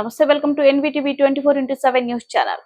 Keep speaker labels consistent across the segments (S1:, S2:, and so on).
S1: నమస్తే welcome to NVTV twenty four into seven news channel.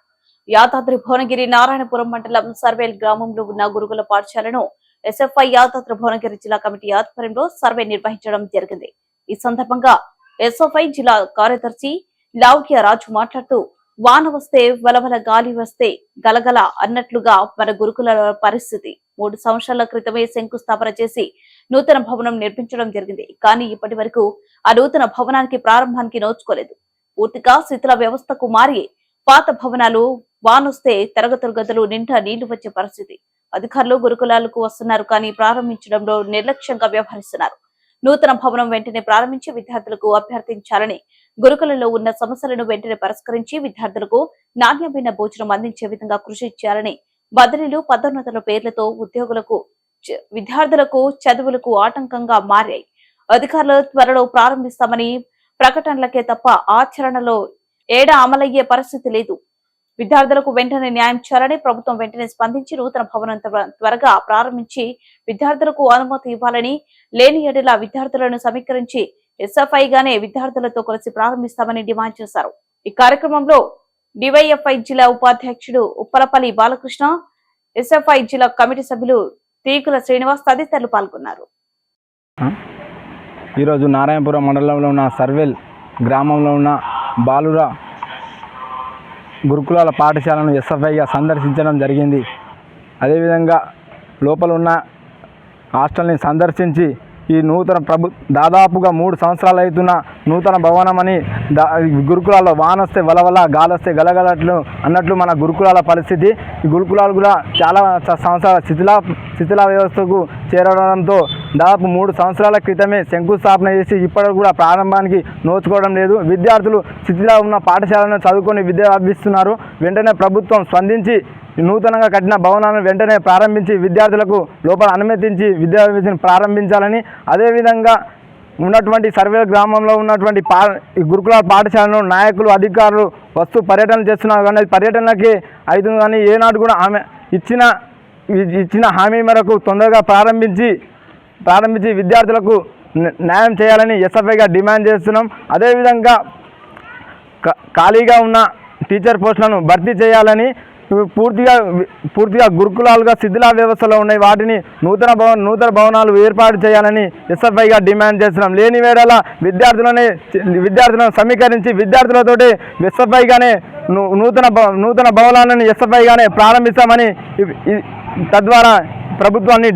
S1: Yadadri Bhuvanagiri Narayanapuram మండలం సర్వేల్ గ్రామంలో ఉన్న గురుకుల పాఠశాలను ఎస్ఎఫ్ఐ యాదాద్రి భువనగిరి జిల్లా కమిటీ ఆధ్వర్యంలో సర్వే నిర్వహించడం జరిగింది. ఈ సందర్భంగా ఎస్ఎఫ్ఐ జిల్లా కార్యదర్శి లావ్య రాజు మాట్లాడుతూ వాన వస్తే వలవల గాలి వస్తే గలగల అన్నట్లుగా మన గురుకుల పరిస్థితి. మూడు సంవత్సరాల క్రితమే శంకుస్థాపన చేసి నూతన భవనం నిర్మించడం జరిగింది. కానీ ఇప్పటి వరకు ఆ నూతన భవనానికి ప్రారంభానికి నోచుకోలేదు. పూర్తిగా శిథిల వ్యవస్థకు మారి పాత భవనాలు వానొస్తే తరగతుల గదులు నిండా నీళ్ళు వచ్చే పరిస్థితి. అధికారులు గురుకులాలకు వస్తున్నారు కానీ ప్రారంభించడంలో నిర్లక్ష్యంగా వ్యవహరిస్తున్నారు. నూతన భవనం వెంటనే ప్రారంభించి విద్యార్థులకు అభ్యర్థించాలని గురుకులలో ఉన్న సమస్యలను వెంటనే పరిష్కరించి విద్యార్థులకు నాణ్యమైన భోజనం అందించే విధంగా కృషి చేయాలని బదిలీలు పదోన్నతుల పేర్లతో ఉద్యోగులకు విద్యార్థులకు చదువులకు ఆటంకంగా మారాయి. అధికారులు త్వరలో ప్రారంభిస్తామని ప్రకటనలకే తప్ప ఆచరణలో ఏడ అమలయ్యే పరిస్థితి లేదు. విద్యార్థులకు వెంటనే న్యాయం చేయాలని ప్రభుత్వం వెంటనే స్పందించి నూతన భవనం త్వరగా ప్రారంభించి విద్యార్థులకు అనుమతి ఇవ్వాలని లేని ఎడల విద్యార్థులను సమీకరించి ఎస్ఎఫ్ఐ గానే విద్యార్థులతో కలిసి ప్రారంభిస్తామని డిమాండ్ చేశారు. ఈ కార్యక్రమంలో డివైఎఫ్ఐ జిల్లా ఉపాధ్యక్షుడు ఉప్పలపల్లి బాలకృష్ణ ఎస్ఎఫ్ఐ జిల్లా కమిటీ సభ్యులు తీకుల శ్రీనివాస్ తదితరులు పాల్గొన్నారు.
S2: ఈరోజు నారాయణపురం మండలంలో ఉన్న సర్వేల్ గ్రామంలో ఉన్న బాలుర గురుకులాల పాఠశాలను ఎస్ఎఫ్ఐగా సందర్శించడం జరిగింది. అదేవిధంగా లోపల ఉన్న హాస్టల్ని సందర్శించి ఈ నూతన ప్రభు దాదాపుగా మూడు సంవత్సరాలు అవుతున్న నూతన భవనం అని దా గురుకులాల్లో వానొస్తే వలవల గాలొస్తే గలగలట్లు అన్నట్లు మన గురుకులాల పరిస్థితి. ఈ గురుకులాలు కూడా చాలా సంవత్సరాల శిథిలా శిథిల వ్యవస్థకు చేరడంతో దాదాపు మూడు సంవత్సరాల క్రితమే శంకుస్థాపన చేసి ఇప్పటికి కూడా ప్రారంభానికి నోచుకోవడం లేదు. విద్యార్థులు స్థితిలో ఉన్న పాఠశాలను చదువుకొని విద్య అభ్యసిస్తున్నారు వెంటనే ప్రభుత్వం స్పందించి నూతనంగా కట్టిన భవనాలను వెంటనే ప్రారంభించి విద్యార్థులకు లోపల అనుమతించి విద్యాభ్యాసం ప్రారంభించాలని. అదేవిధంగా ఉన్నటువంటి సర్వే గ్రామంలో ఉన్నటువంటి పా గురుకుల పాఠశాలను నాయకులు అధికారులు వస్తూ పర్యటన చేస్తున్నారు. కానీ అది పర్యటనకి అవుతుంది కానీ ఏనాడు కూడా ఆమె ఇచ్చిన ఇచ్చిన హామీ మేరకు తొందరగా ప్రారంభించి ప్రారంభించి విద్యార్థులకు న్యాయం చేయాలని ఎస్ఎఫ్ఐగా డిమాండ్ చేస్తున్నాం. అదేవిధంగా ఖాళీగా ఉన్న టీచర్ పోస్టులను భర్తీ చేయాలని పూర్తిగా పూర్తిగా గురుకులాలుగా శిథిలా వ్యవస్థలో ఉన్నాయి. వాటిని నూతన భవన నూతన భవనాలు ఏర్పాటు చేయాలని ఎస్ఎఫ్ఐగా డిమాండ్ చేస్తున్నాం. లేని వేళ విద్యార్థులని విద్యార్థులను సమీకరించి విద్యార్థులతోటి ఎస్ఎఫ్ఐగానే నూ- నూతన నూతన భవనాలను ఎస్ఎఫ్ఐగానే ప్రారంభిస్తామని తద్వారా ప్రభుత్వాన్ని